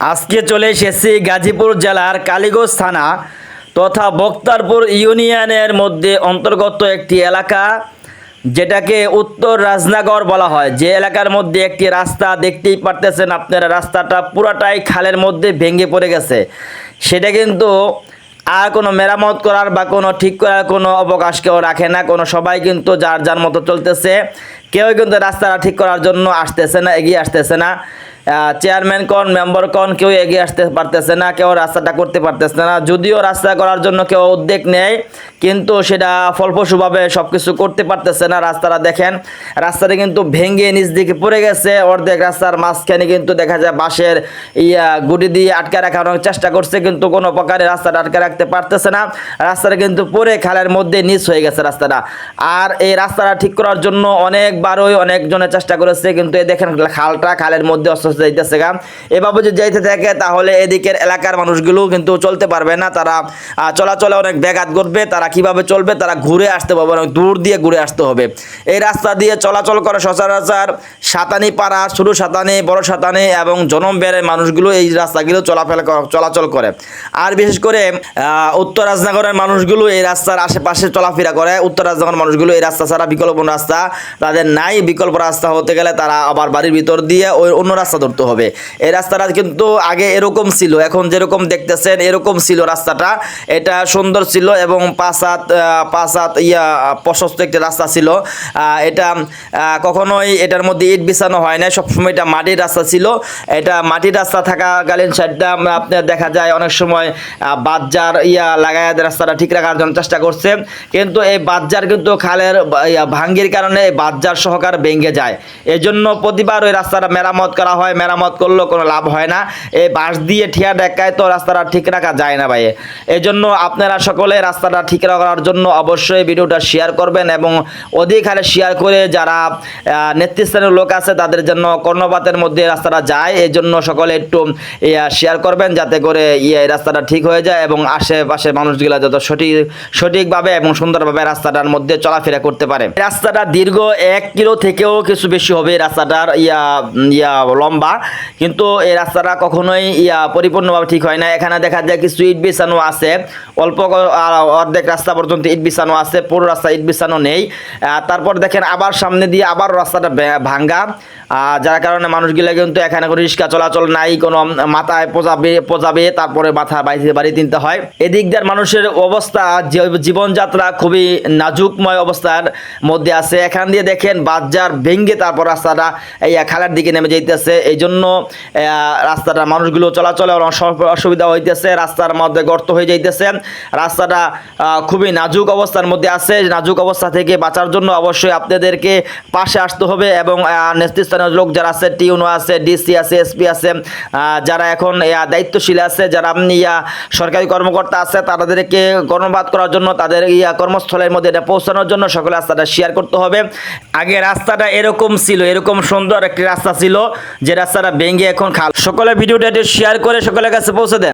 আজকে চলে এসেছি গাজীপুর জেলার কালীগঞ্জ থানা তথা বক্তারপুর ইউনিয়নের মধ্যে অন্তর্গত একটি এলাকা, যেটাকে উত্তর রাজনগর বলা হয়। যে এলাকার মধ্যে একটি রাস্তা দেখতেই পারতেছেন আপনারা, রাস্তাটা পুরাটাই খালের মধ্যে ভেঙে পড়ে গেছে। সেটা কিন্তু আর কোনো মেরামত করার বা কোনো ঠিক করার কোনো অবকাশ কেউ রাখে না। কোনো সবাই কিন্তু যার যার মতো চলতেছে। কেউ কিন্তু রাস্তাটা ঠিক করার জন্য আসতেছে না, এগিয়ে আসতেছে না। চেয়ারম্যান কন মেম্বার কন, কেউ এগিয়ে আসতে পারতেছে না, কেউ রাস্তাটা করতে পারতেছে না। যদিও রাস্তা করার জন্য কেউ উদ্যোগ নেয়, কিন্তু সেটা ফলপ্রসূভাবে সব কিছু করতে পারতেছে না। রাস্তাটা দেখেন, রাস্তাটা কিন্তু ভেঙে নিচ দিকে পড়ে গেছে। অর্ধেক রাস্তার মাঝখানে কিন্তু দেখা যায় বাঁশের ইয়া, গুটি দিয়ে আটকে রাখার চেষ্টা করছে, কিন্তু কোনো প্রকারে রাস্তাটা আটকে রাখতে পারতেছে না। রাস্তাটা কিন্তু পরে খালের মধ্যে নিচ হয়ে গেছে রাস্তাটা। আর এই রাস্তাটা ঠিক করার জন্য অনেকবারই অনেকজনের চেষ্টা করেছে, কিন্তু এই দেখেন খালটা খালের মধ্যে অস্ত অস্ত যাইতেছে গা। এভাবে যদি যাইতে থাকে, তাহলে এদিকের এলাকার মানুষগুলো কিন্তু চলতে পারবে না। তারা চলাচলে অনেক ব্যাঘাত ঘটবে। তারা কীভাবে চলবে? তারা ঘুরে আসতে পারবে অনেক দূর দিয়ে ঘুরে আসতে হবে। এই রাস্তা দিয়ে চলাচল করে সচরাচর সাতানি পাড়া ছোটো সাতানি, বড় সাতানি এবং জনম বেড়ের মানুষগুলো এই রাস্তাগুলো চলাফেরা চলাচল করে। আর বিশেষ করে উত্তর রাজনগরের মানুষগুলো এই রাস্তার আশেপাশে চলাফেরা করে। উত্তর রাজনগর মানুষগুলো এই রাস্তা ছাড়া বিকল্প রাস্তা তাদের নাই। বিকল্প রাস্তা হতে গেলে তারা আবার বাড়ির ভিতর দিয়ে ওই অন্য রাস্তা ধরতে হবে। এই রাস্তাটা কিন্তু আগে এরকম ছিল, এখন যেরকম দেখতেছেন এরকম ছিল রাস্তাটা। এটা সুন্দর ছিল এবং পাঁচ হাত পাঁচ হাত ইয়া, প্রশস্ত একটি রাস্তা ছিল। এটা কখনোই এটার মধ্যে ইট বিছানো হয় না সবসময় এটা মাটির রাস্তা ছিল। এটা মাটির রাস্তা থাকাকালীন সাইডটা আপনার দেখা যায় অনেক সময় বাজার ইয়া লাগায় রাস্তাটা ঠিক রাখার জন্য চেষ্টা করছে। কিন্তু এই বাজার কিন্তু খালের ভাঙ্গির কারণে বাজার সহকার ভেঙে যায়। এই জন্য প্রতিবার ওই রাস্তাটা মেরামত করা হয় মেরামত করলেও কোনো লাভ হয় না। এই বাঁশ দিয়ে ঠিয়া ডেকায় তো রাস্তাটা ঠিক রাখা যায় না ভাই। এই জন্য আপনারা সকলে রাস্তাটা ঠিক রাখার জন্য অবশ্যই ভিডিওটা শেয়ার করবেন এবং অধিক হারে শেয়ার করে যারা নেতৃস্থানীয় লোক আছে, তাদের জন্য কর্ণপাতের মধ্যে রাস্তাটা যায়। এই জন্য সকলে একটু শেয়ার করবেন যাতে করে ইয়ে রাস্তাটা ঠিক হয়ে যায় এবং আশেপাশে মানুষগুলো যত সঠিক, সঠিকভাবে এবং সুন্দরভাবে রাস্তাটার মধ্যে চলাফেরা করতে পারে। রাস্তাটা দীর্ঘ এক কিলো থেকেও কিছু বেশি হবে। রাস্তাটার, ইয়া ইয়া, লম্বা কিন্তু এই রাস্তাটা কখনোই পরিপূর্ণভাবে ঠিক হয় না। এখানে দেখা যায় কিছু ইট বিছানো আছে। অল্প অর্ধেক রাস্তা পর্যন্ত ইট বিছানো আছে, পুরো রাস্তা ইট বিছানো নেই। তারপর দেখেন আবার সামনে দিয়ে আবার রাস্তাটা ভাঙ্গা। যার কারণে মানুষগুলো কিন্তু এখানে কোনো রিক্সা চলাচল নাই, কোনো মাথায় পোজাবে পোজাবে তারপরে মাথা বাড়িতে বাড়ি তিনতে হয়। এদিক দিয়ে মানুষের অবস্থা জীবনযাত্রা খুবই নাজুকময় অবস্থার মধ্যে আছে। এখান দিয়ে দেখেন বাজার ভেঙ্গে তারপর রাস্তাটা, এই, খালের দিকে নেমে যাইতেছে। এই জন্য রাস্তাটা মানুষগুলো চলাচলে অসুবিধা হইতেছে, রাস্তার মধ্যে গর্ত হয়ে যাইতেছে। রাস্তাটা খুবই নাজুক অবস্থার মধ্যে আছে। নাজুক অবস্থা থেকে বাঁচার জন্য অবশ্যই আপনাদেরকে পাশে আসতে হবে এবং নেতৃস্থানীয় লোক যারা আছে, টিউনো আছে, ডিসি আছে, এসপি আছে যারা এখন দায়িত্বশীল আছে, যারা ইয়া সরকারি কর্মকর্তা আছে, তাদেরকে কর্মবাদ করার জন্য, তাদের ইয়া কর্মস্থলের মধ্যে এটা পৌঁছানোর জন্য সকলে রাস্তাটা শেয়ার করতে হবে। আগে রাস্তাটা এরকম ছিল, এরকম সুন্দর একটি রাস্তা ছিল, যে রাস্তাটা ভেঙে এখন খাল। সকলে ভিডিওটা শেয়ার করে সকলের কাছে পৌঁছে দেন।